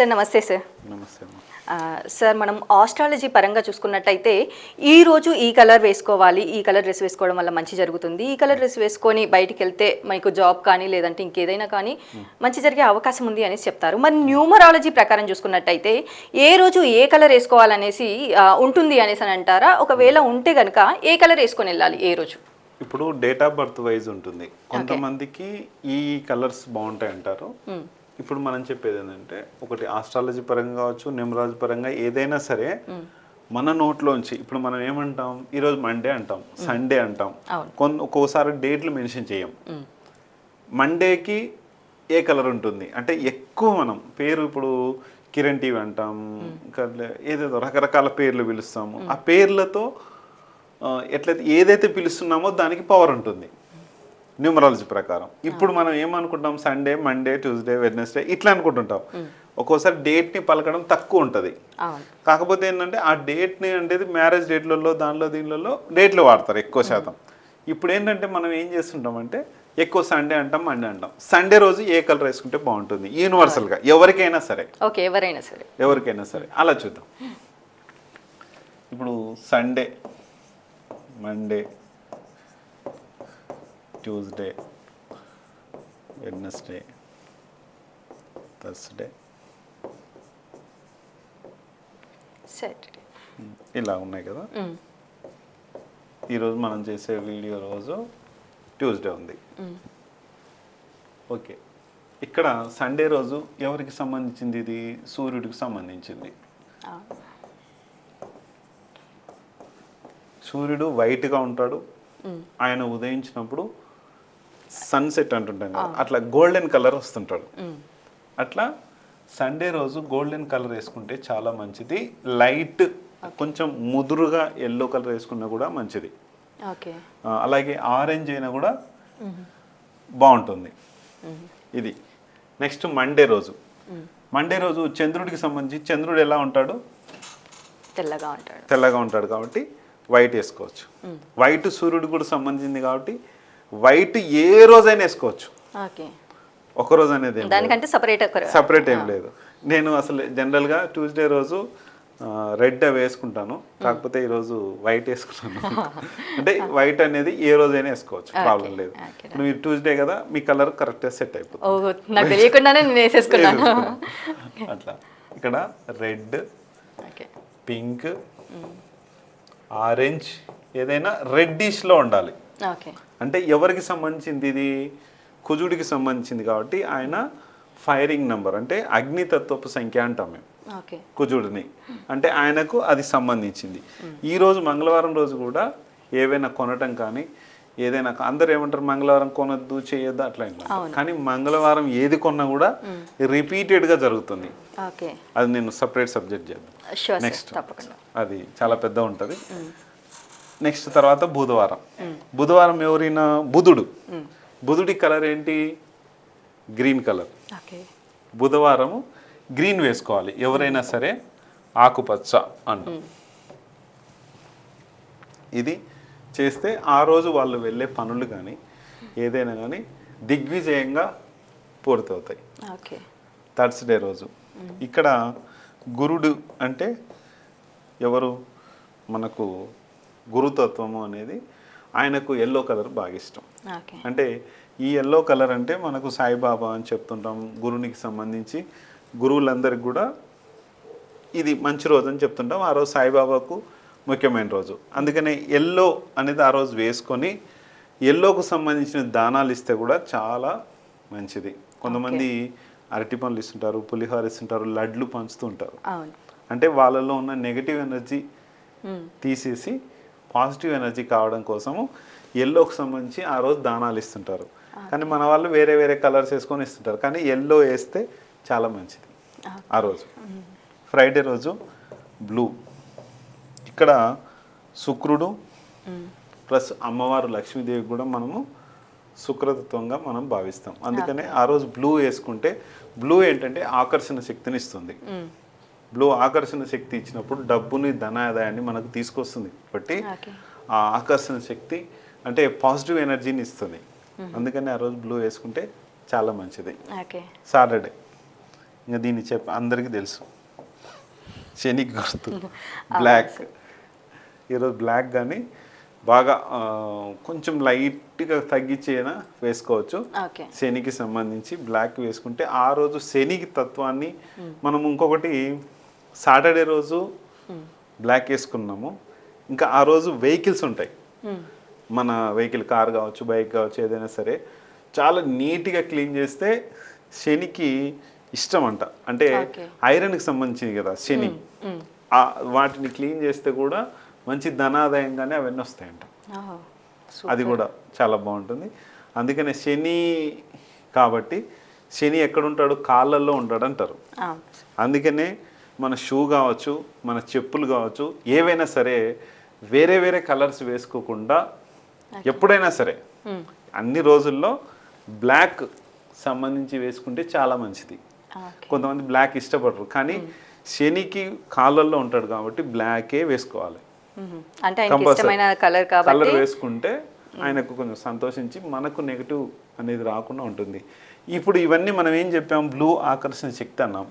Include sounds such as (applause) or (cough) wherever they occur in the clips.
Sir నమస్తే sir. నమస్తే sir మనం ఆస్ట్రాలజీ పరంగా చూసుకున్నట్టయితే ఈ రోజు ఈ కలర్ వేసుకోవాలి ఈ కలర్ డ్రెస్ వేసుకోవడం వల్ల మంచి జరుగుతుంది. ఈ కలర్ డ్రెస్ వేసుకొని బయటికి వెళ్తే మనకు జాబ్ కానీ లేదంటే ఇంకేదైనా కానీ మంచి జరిగే అవకాశం ఉంది అనేసి చెప్తారు. మరి న్యూమరాలజీ ప్రకారం చూసుకున్నట్టయితే ఏ రోజు ఏ కలర్ వేసుకోవాలనేసి ఉంటుంది అనేసి అని అంటారా? ఒకవేళ ఉంటే కనుక ఏ కలర్ వేసుకొని వెళ్ళాలి ఏ రోజు? ఇప్పుడు డేట్ ఆఫ్ బర్త్ వైజ్ ఉంటుంది. కొంతమందికి ఈ కలర్స్ బాగుంటాయి అంటారు ఇప్పుడు మనం చెప్పేది ఏంటంటే ఒకటి ఆస్ట్రాలజీ పరంగా కావచ్చు న్యూమరాలజీ పరంగా ఏదైనా సరే మన నోట్లోంచి ఇప్పుడు మనం ఏమంటాం? ఈరోజు మండే అంటాం సండే అంటాం. కొన్ని ఒక్కోసారి డేట్లు మెన్షన్ చేయం. మండేకి ఏ కలర్ ఉంటుంది? అంటే ఎక్కువ మనం పేరు ఇప్పుడు కిరణ్ టీవీ అంటాం ఇంకా ఏదేదో రకరకాల పేర్లు పిలుస్తాము. ఆ పేర్లతో ఎట్లయితే ఏదైతే పిలుస్తున్నామో దానికి పవర్ ఉంటుంది. న్యూమరాలజీ ప్రకారం. ఇప్పుడు మనం ఏమనుకుంటాం? సండే మండే ట్యూస్డే వెడ్నెస్డే ఇట్లా అనుకుంటుంటాం. ఒక్కోసారి డేట్ని పలకడం తక్కువ ఉంటుంది. కాకపోతే ఏంటంటే ఆ డేట్ని అంటే మ్యారేజ్ డేట్లలో దానిలో దీనిలలో డేట్లు వాడతారు ఎక్కువ శాతం. ఇప్పుడు ఏంటంటే మనం ఏం చేస్తుంటామంటే ఎక్కువ సండే అంటాం మండే అంటాం. సండే రోజు ఏ కలర్ వేసుకుంటే బాగుంటుంది? యూనివర్సల్గా ఎవరికైనా సరే. ఓకే ఎవరైనా సరే. ఎవరికైనా సరే. అలా చూద్దాం. ఇప్పుడు Sunday Monday Tuesday Wednesday Thursday Saturday ఇలా ఉన్నాయి కదా? ఈరోజు మనం చేసే వీడియో రోజు ట్యూస్డే ఉంది. ఓకే. ఇక్కడ సండే రోజు ఎవరికి సంబంధించింది ఇది? సూర్యుడికి సంబంధించింది. సూర్యుడు వైట్గా ఉంటాడు. ఆయన ఉదయించినప్పుడు సన్సెట్ అంటుంటాం కదా అట్లా గోల్డెన్ కలర్ వస్తుంటాడు. అట్లా సండే రోజు గోల్డెన్ కలర్ వేసుకుంటే చాలా మంచిది. లైట్ కొంచెం ముదురుగా ఎల్లో కలర్ వేసుకున్నా కూడా మంచిది. అలాగే ఆరెంజ్ అయినా కూడా బాగుంటుంది. ఇది. నెక్స్ట్ మండే రోజు. మండే రోజు చంద్రుడికి సంబంధించి చంద్రుడు ఎలా ఉంటాడు? తెల్లగా ఉంటాడు. తెల్లగా ఉంటాడు కాబట్టి వైట్ వేసుకోవచ్చు. వైట్ సూర్యుడు కూడా సంబంధించింది కాబట్టి వైట్ ఏ రోజైనా వేసుకోవచ్చు. ఒక రోజు అనేది. దానికంటే సపరేట్ సపరేట్ ఏం లేదు. నేను అసలు జనరల్గా ట్యూస్డే రోజు రెడ్ వేసుకుంటాను. కాకపోతే ఈరోజు వైట్ వేసుకున్నాను. (laughs) అంటే వైట్ అనేది ఏ రోజైనా వేసుకోవచ్చు. ప్రాబ్లం లేదు. మీరు ట్యూస్డే కదా మీ కలర్ కరెక్ట్గా సెట్ అయిపోతుంది. (laughs) అట్లా. ఇక్కడ రెడ్ పింక్ ఆరెంజ్ ఏదైనా రెడ్డిష్లో ఉండాలి. అంటే ఎవరికి సంబంధించింది ఇది? కుజుడికి సంబంధించింది కాబట్టి ఆయన ఫైరింగ్ నంబర్ అంటే అగ్నితత్వపు సంఖ్య అంటాం మేము. కుజుడిని. అంటే ఆయనకు అది సంబంధించింది. ఈ రోజు మంగళవారం రోజు కూడా ఏవైనా కొనటం కానీ ఏదైనా అందరు ఏమంటారు మంగళవారం కొనొద్దు చేయొద్దు అట్లా. కానీ మంగళవారం ఏది కొన్నా కూడా రిపీటెడ్గా జరుగుతుంది. అది నేను సపరేట్ సబ్జెక్ట్ చేద్దాం. నెక్స్ట్ అది చాలా పెద్ద ఉంటుంది. నెక్స్ట్ తర్వాత బుధవారం. బుధవారం ఎవరైనా బుధుడు బుధుడి కలర్ ఏంటి? Green colour. బుధవారం గ్రీన్ వేసుకోవాలి. ఎవరైనా సరే ఆకుపచ్చ అంటాం. ఇది చేస్తే ఆ రోజు వాళ్ళు వెళ్ళే పనులు కానీ ఏదైనా కానీ దిగ్విజయంగా పూర్తవుతాయి. ఓకే. థర్స్డే రోజు. ఇక్కడ గురుడు అంటే ఎవరు? మనకు గురుతత్వము అనేది ఆయనకు ఎల్లో కలర్ బాగా ఇష్టం. అంటే ఈ ఎల్లో కలర్ అంటే మనకు సాయిబాబా అని చెప్తుంటాం గురువునికి సంబంధించి గురువులందరికీ కూడా ఇది మంచి రోజు అని చెప్తుంటాం. ఆ రోజు సాయిబాబాకు ముఖ్యమైన రోజు. అందుకనే ఎల్లో అనేది ఆ రోజు వేసుకొని ఎల్లోకు సంబంధించిన దానాలు ఇస్తే కూడా చాలా మంచిది. కొంతమంది అరటి పండ్లు ఇస్తుంటారు పులిహోర ఇస్తుంటారు లడ్లు పంచుతూ ఉంటారు. అవును. అంటే వాళ్ళలో ఉన్న నెగటివ్ ఎనర్జీ. తీసేసి పాజిటివ్ ఎనర్జీ కావడం కోసము ఎల్లోకి సంబంధించి ఆ రోజు దానాలు ఇస్తుంటారు. కానీ మన వాళ్ళు వేరే వేరే కలర్స్ వేసుకొని ఇస్తుంటారు. కానీ ఎల్లో వేస్తే చాలా మంచిది ఆ రోజు. ఫ్రైడే రోజు బ్లూ ఇక్కడ శుక్రుడు ప్లస్ అమ్మవారు లక్ష్మీదేవి కూడా మనము శుక్రతత్వంగా మనం భావిస్తాం. అందుకనే ఆ రోజు బ్లూ వేసుకుంటే బ్లూ ఏంటంటే ఆకర్షణ శక్తిని ఇస్తుంది. బ్లూ ఆకర్షణ శక్తి ఇచ్చినప్పుడు డబ్బుని ధనాదాయాన్ని మనకు తీసుకొస్తుంది. కాబట్టి ఆ ఆకర్షణ శక్తి అంటే పాజిటివ్ ఎనర్జీని ఇస్తుంది. అందుకని ఆ రోజు బ్లూ వేసుకుంటే చాలా మంచిది. సాటర్డే. ఇంకా దీన్ని చెప్ప అందరికీ తెలుసు. శని గుర్తు. (laughs) బ్లాక్. ఈరోజు బ్లాక్ కానీ బాగా కొంచెం లైట్గా తగ్గించేనా వేసుకోవచ్చు. శనికి సంబంధించి బ్లాక్ వేసుకుంటే ఆ రోజు శనికి తత్వాన్ని మనం ఇంకొకటి సాటర్డే రోజు బ్లాక్ వేసుకున్నాము. ఇంకా ఆ రోజు వెహికల్స్ ఉంటాయి. మన వెహికల్ కార్ కావచ్చు బైక్ కావచ్చు ఏదైనా సరే చాలా నీట్గా క్లీన్ చేస్తే శనికి ఇష్టం అంట. అంటే. ఐరన్కి సంబంధించింది కదా శని. వాటిని క్లీన్ చేస్తే కూడా మంచి ధనాదాయంగానే అవన్నీ వస్తాయంట. అది కూడా చాలా బాగుంటుంది. అందుకనే శని కాబట్టి శని ఎక్కడ ఉంటాడు కాళ్ళల్లో ఉంటాడు అంటారు అందుకనే మన షూ కావచ్చు మన చెప్పులు కావచ్చు ఏవైనా సరే వేరే వేరే కలర్స్ వేసుకోకుండా ఎప్పుడైనా సరే మ్మ్. అన్ని రోజుల్లో బ్లాక్ సంబంధించి వేసుకుంటే చాలా మంచిది. కొంతమంది బ్లాక్ ఇష్టపడరు కానీ శనికి కాళ్ళల్లో ఉంటాడు కాబట్టి బ్లాకే వేసుకోవాలి. మ్మ్. అంటే కలర్ వేసుకుంటే ఆయనకు కొంచెం సంతోషించి మనకు నెగిటివ్ అనేది రాకుండా ఉంటుంది. ఇప్పుడు ఇవన్నీ మనం ఏం చెప్పాం? బ్లూ ఆకర్షణ శక్తి అన్నాం.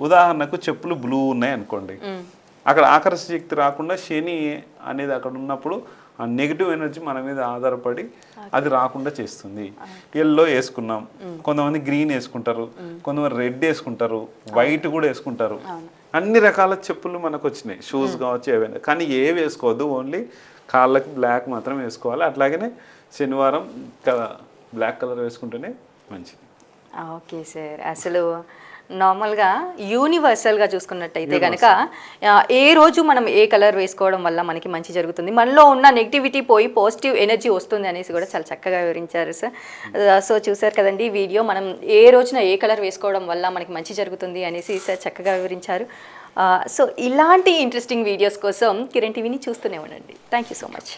ఉదాహరణకు చెప్పులు బ్లూ ఉన్నాయి అనుకోండి. అక్కడ ఆకర్షణ శక్తి రాకుండా శని అనేది అక్కడ ఉన్నప్పుడు ఆ నెగిటివ్ ఎనర్జీ మన మీద ఆధారపడి అది రాకుండా చేస్తుంది. ఎల్లో వేసుకున్నాం. కొంతమంది గ్రీన్ వేసుకుంటారు. కొంతమంది రెడ్ వేసుకుంటారు. వైట్ కూడా వేసుకుంటారు. అన్ని రకాల చెప్పులు మనకు వచ్చినాయి. షూస్ కావచ్చు ఏవైనా. కానీ ఏ వేసుకోవద్దు. ఓన్లీ కాళ్ళకి బ్లాక్ మాత్రం వేసుకోవాలి. అట్లాగనే శనివారం బ్లాక్ కలర్ వేసుకుంటేనే మంచిది. Okay sir. అసలు నార్మల్గా యూనివర్సల్గా చూసుకున్నట్టయితే కనుక ఏ రోజు మనం ఏ కలర్ వేసుకోవడం వల్ల మనకి మంచి జరుగుతుంది? మనలో ఉన్న నెగిటివిటీ పోయి పాజిటివ్ ఎనర్జీ వస్తుంది అనేసి కూడా చాలా చక్కగా వివరించారు సార్. సో చూసారు కదండి వీడియో మనం ఏ రోజున ఏ కలర్ వేసుకోవడం వల్ల మనకి మంచి జరుగుతుంది అనేసి సార్ చక్కగా వివరించారు. సో ఇలాంటి ఇంట్రెస్టింగ్ వీడియోస్ కోసం కిరణ్ టీవీని చూస్తూనే ఉండండి. Thank you so much